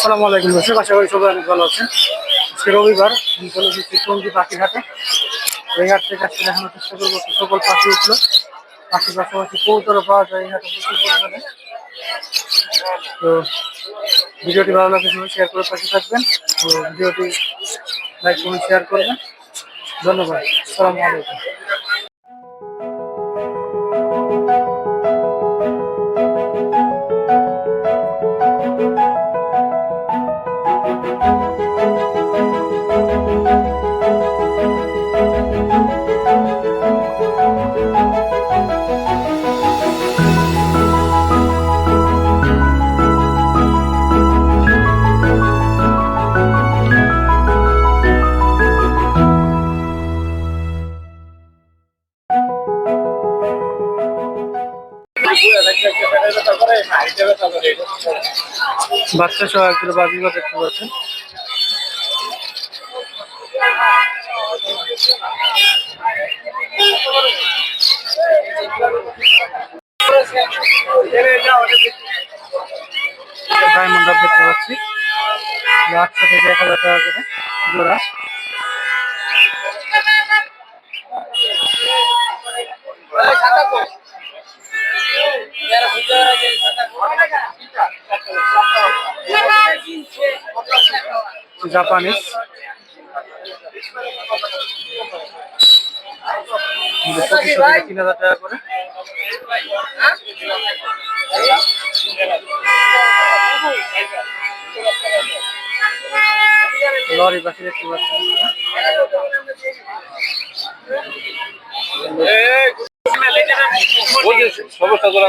আসসালামু আলাইকুম দর্শক, আশা করি সবাই অনেক ভালো আছেন। আজকে রবিবার চলে টঙ্গি পাখির হাটে এই হাট থেকে আজকে দেখানোর চেষ্টা করব সকল পাখি উঠল। পাখির পাশাপাশি কৌতরও পাওয়া যায় এই হাটে প্রচুর পরিমাণে। তো ভিডিওটি ভালো লাগলে সবাই শেয়ার করে পাশে থাকবেন। তো ভিডিওটি লাইক কমেন্ট শেয়ার করবেন। ধন্যবাদ। আসসালামু আলাইকুম। বাচ্চা সহ এক কিলো বাজিগর দেখতে পাচ্ছেন। ডায়মন্ড দেখতে পাচ্ছি। আটশো থেকে এক হাজার টাকা করে জোড়া। জাপানিজ। তিন হাজার টাকা করে লরি পাখি দেখতে পাচ্ছেন সমস্যা জোড়া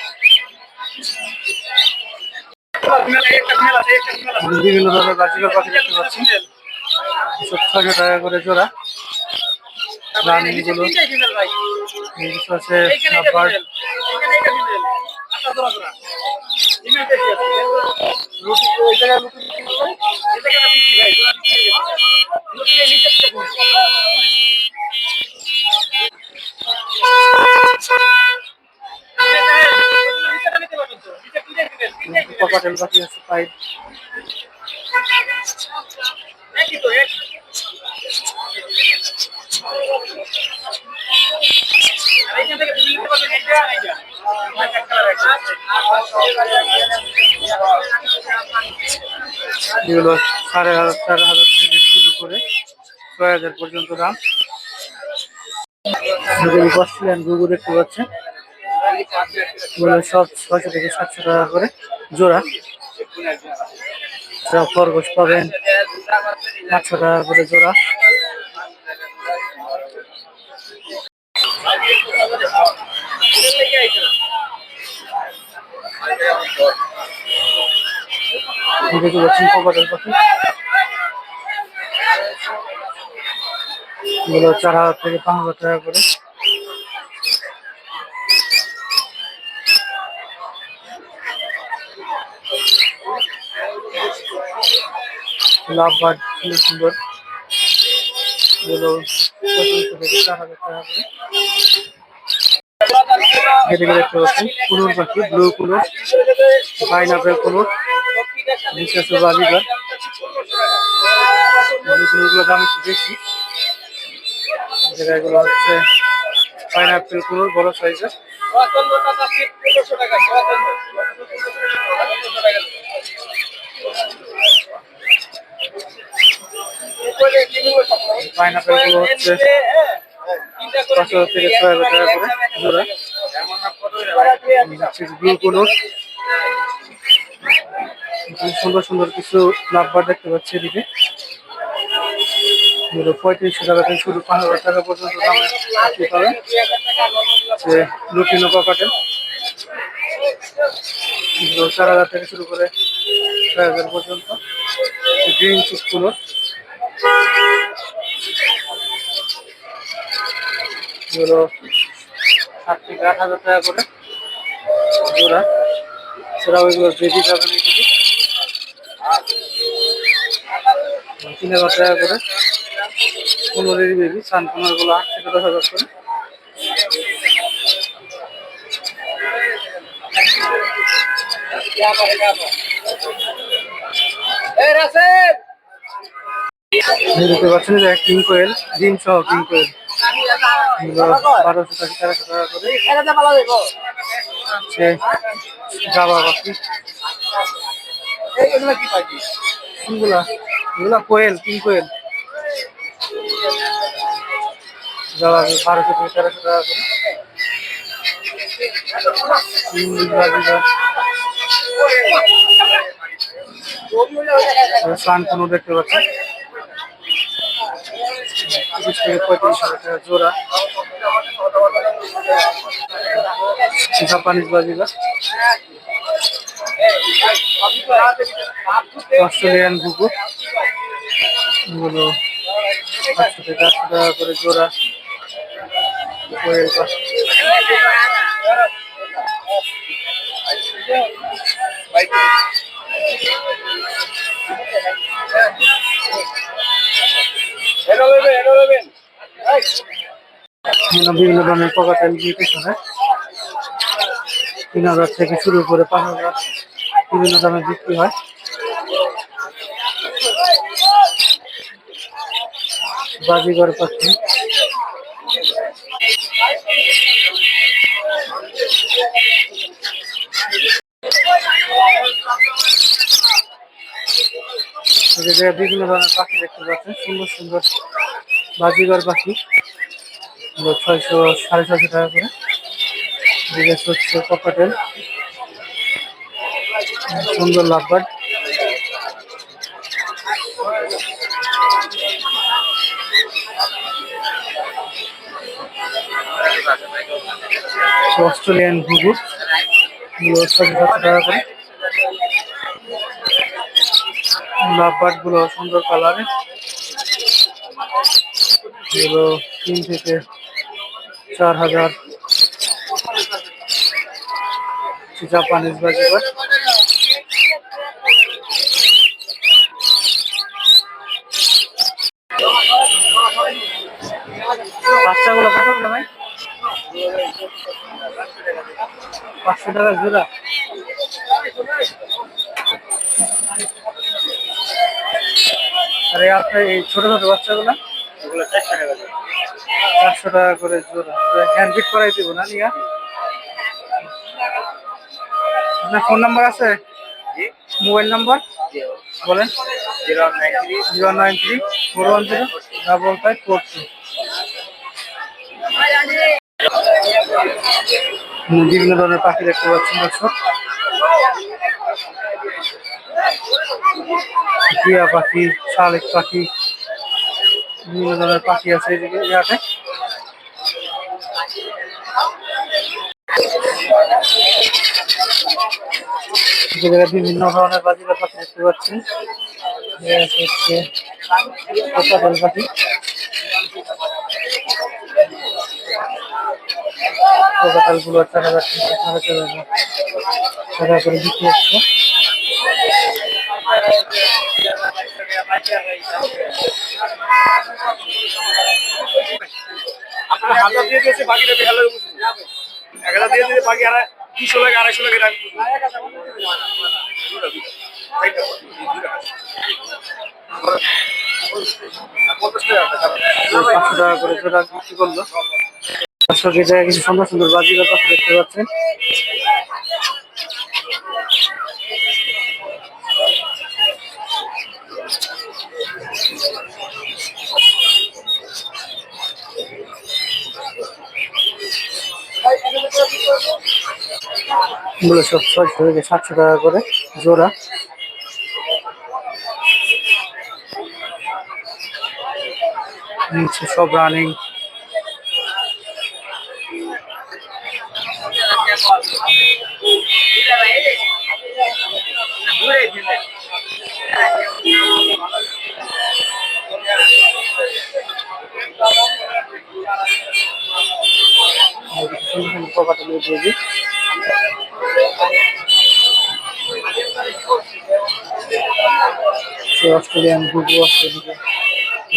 বিভিন্ন ধরনের বাজিকার পাখি দেখতে পাচ্ছি ছয়শো টাকা করে জোড়া রানিগুলো আছে পকাটেল পাখি আছে পাইপ সাড়ে হাজার চার হাজার থেকে শুরু করে ছয় হাজার পর্যন্ত দাম। অস্ট্রেলিয়ান গুগু দেখতে পাচ্ছেন সব ছয়শো থেকে সাতশো টাকা করে জোড়া। সব খরগোশ পাবেন, আটশো টাকা করে জোড়া। দেখতে পাচ্ছেন কপাটের চার হাজার থেকে পাঁচ হাজার টাকা করে। লাভ বার্ড সুন্দর সুন্দর। এদিকে দেখতে পাচ্ছেন কুলুর পাখি ব্লু কুলুর পাইনাপেল কুলুর বিশেষ বালিগার ব্লু কুলুরগুলো দাম একটু বেশি। যেগুলো হচ্ছে পাইনাপেল কুলুর বড় সাইজের গুলো হচ্ছে পাঁচশো থেকে ছয় হাজার টাকা করে জোড়া। ব্লু সুন্দর সুন্দর কিছু লাভবার দেখতে পাচ্ছি এদিকে। পঁয়ত্রিশশো টাকা থেকে শুরু, পাঁচ হাজার টাকা পর্যন্ত দামে পাখি পাবেন যে লুটিনো এগুলো চার হাজার থেকে শুরু করে ছয় হাজার পর্যন্ত। গ্রিন চিপগুলো এগুলো সাত থেকে আট হাজার টাকা করে। তিন হাজার টাকা করে। বেবি, সান আট থেকে হাজার দেখতে পাচ্ছেন যে কিং কোয়েল, ডিম সহ কিং কোয়েল। বারোশো টাকা তেরোশো টাকা করে সে জাবা পাখি? কোনগুলা এগুলা কোয়েল কিং কোয়েল। জাবা বারোশো থেকে তেরোশো টাকা করে। ইংলিশ বাজিগা দেখতে পাচ্ছি তিরিশ থেকে পঁয়ত্রিশ হাজার টাকা জোড়া। জাপানিজ বাজিগা। অস্ট্রেলিয়ান ঘুঘু। এগুলো আটশো থেকে আটশো টাকা করে জোড়া। এটা নেবেন এটা নেবেন বিভিন্ন ধরনের পকাটাইল বিউটিশনে তিন হাজার থেকে শুরু করে পাঁচ হাজার বিভিন্ন দামে বিক্রি হয়। বাজিগর পাখি। এই বিভিন্ন ধরনের পাখি দেখতে পাচ্ছেন। সুন্দর সুন্দর বাজিগর পাখি। ছয়শো, সাড়ে ছয়শো টাকা করে। জিজ্ঞেস হচ্ছে কপাটেল সুন্দর লাভবার্ড অস্ট্রেলিয়ান ঘুঘু। টাকা করে। গুলো সুন্দর এগুলো তিন থেকে চার হাজার। জাপানিজ বাজিবার বাচ্চাগুলো ভাই? পাঁচশো টাকা জোড়া। আরে, আপনার এই ছোট ছোট বাচ্চাগুলো? এগুলো চারশো টাকা। চারশো টাকা করে জোড়া। হ্যান্ড ফিট করাই দেবো না নিয়া? আপনার ফোন নাম্বার আছে? মোবাইল নাম্বার বলেন। Zero nine three. Zero nine three four one zero double five four two. বিভিন্ন ধরনের পাখি দেখতে পাচ্ছেন দর্শক। টিয়া পাখি শালিক পাখি বিভিন্ন ধরনের পাখি আছে এদিকে ইয়াতে জায়গায় বিভিন্ন ধরনের পাখি দেখতে পাচ্ছি। হচ্ছে পাখি। বিক্রি হচ্ছে। আপনার দিয়ে দিয়েছে বাকিটা এক হাজার দিয়ে বাকি আর দুশো লাগে, আড়াইশো লাগে পাঁচশো টাকা করে বিক্রি করল। কিছু সুন্দর সুন্দর পাখি দেখতে পাচ্ছেন। এগুলো সব ছয়শো থেকে সাতশো টাকা করে জোড়া। নিচে সব রানিং সুন্দর অস্ট্রেলিয়ান ঘুঘু আছে এদিকে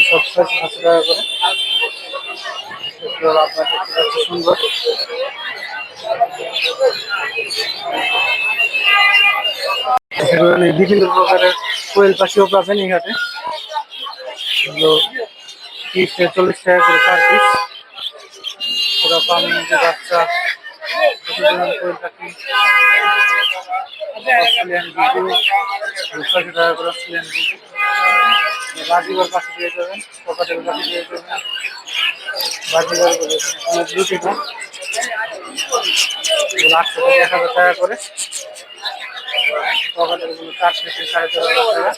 সব সাতশো টাকা করে। আপনার বিভিন্ন প্রকারের কোয়েল পাখিও পাবেন এই ঘাটে চল্লিশ টাকা করে পার পিস টাকা করে পাশে দিয়ে যাবেন পকেটের পাশে দিয়ে যাবেন বাজিবার করে এক হাজার টাকা করে। পকেটেরগুলো চার থেকে সাড়ে চার হাজার টাকা।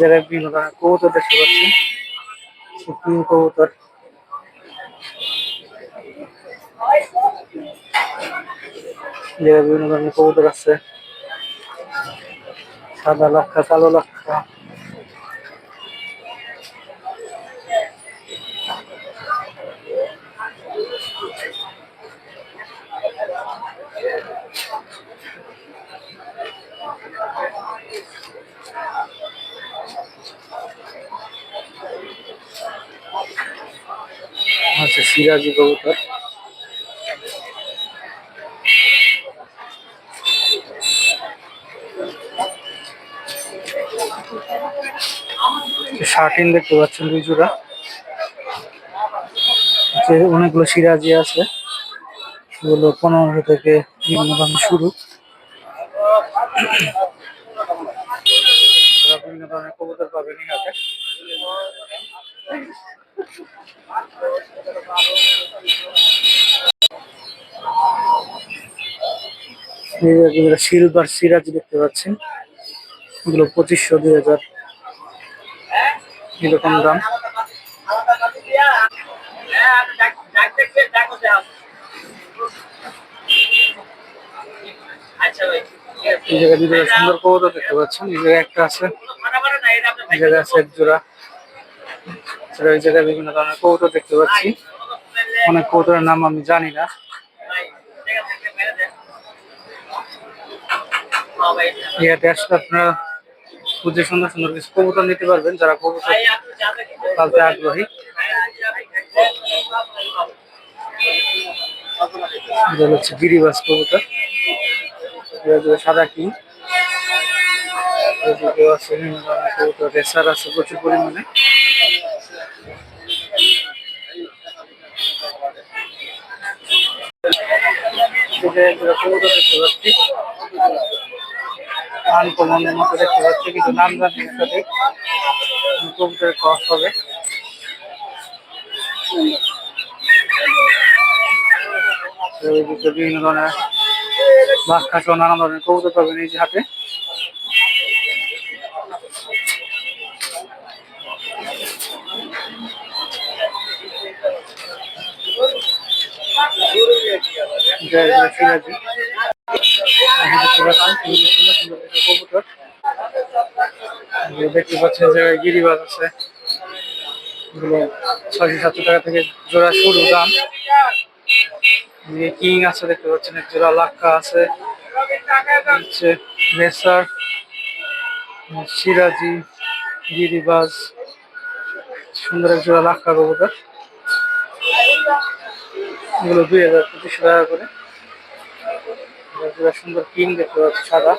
জায়গায় বিভিন্ন ধরনের কবুতর দেখতে পাচ্ছি সুপ্রিম কবুতর। জায়গায় বিভিন্ন ধরনের কবুতর আছে। সাদা লক্ষা কালো লক্ষা আচ্ছা সিরাজি কবুতর শার্টিন দেখতে পাচ্ছেন দুই জোড়া অনেকগুলো সিরাজি আছে, সেগুলো পনেরোশো থেকে শুরু তারা বিভিন্ন ধরনের কবুতর পাবেন এই হাটে সিলভার সিরাজি দেখতে পাচ্ছেন। এগুলো পঁচিশশো, দুই হাজার। এরকম দাম। সুন্দর কবুতর দেখতে পাচ্ছেন। এই জায়গায় একটা আছে। এই জায়গায় আছে এক জোড়া। সেটা ওই জায়গায় বিভিন্ন ধরনের কবুতর দেখতে পাচ্ছি। অনেক কবুতরের নাম আমি জানি না। ইয়াতে আসলে আপনারা খুঁজে সুন্দর সুন্দর কিছু কবুতর নিতে পারবেন, যারা কবুতর পালতে আগ্রহী। হচ্ছে গিরিবাস কবুতর সাদা কি। কবুতর রেসার আছে প্রচুর পরিমাণে। দেখতে পাচ্ছি। দেখতে পাচ্ছি ক্রস বিভিন্ন ধরনের বাঘ খাস নানা ধরনের কবুতর পাবেন এই হাতে। কিছু কবুতর দেখতে পাচ্ছেন যে গিরিবাজ আছে সাতশো টাকা থেকে জোড়া শুরু দাম কিং আছে দেখতে পাচ্ছেন জোড়া লাক্কা আছে হচ্ছে সিরাজি গিরিবাজ সুন্দর এক জোড়া লাক্কা কবুতর এগুলো দুই হাজার পঁচিশশো টাকা করে জোড়া সুন্দর কিং দেখতে পাচ্ছি, সাদা।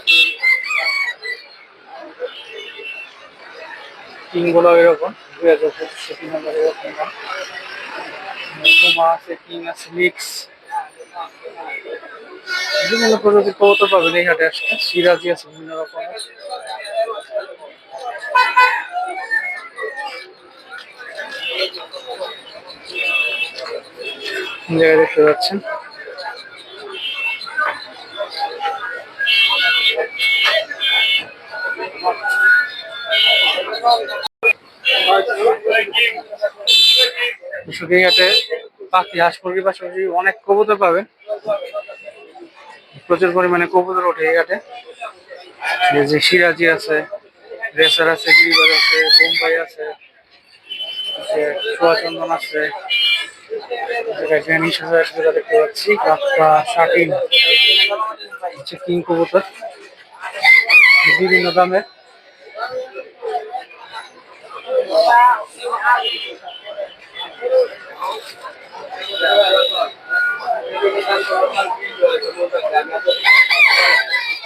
কিংগুলো এরকম, দুই হাজার পঁচিশশো তিন হাজার এরকম কিং আছে মিক্স বিভিন্ন প্রজাতির কবুতর পাবেন এই আছে বিভিন্ন রকমের। জায়গায় দেখতে পাচ্ছেন। হাটে পাখি, হাঁস মুরগির পাশাপাশি অনেক কবুতর পাবেন। প্রচুর পরিমাণে কবুতর ওঠে এই হাটে। যে সিরাজি আছে, রেসার আছে, গিরিবাজ আছে, বোম্বাই আছে সোয়াচন্দন আছে। দেখতে পাচ্ছি হচ্ছে কিং বিভিন্ন দামের। Thank you.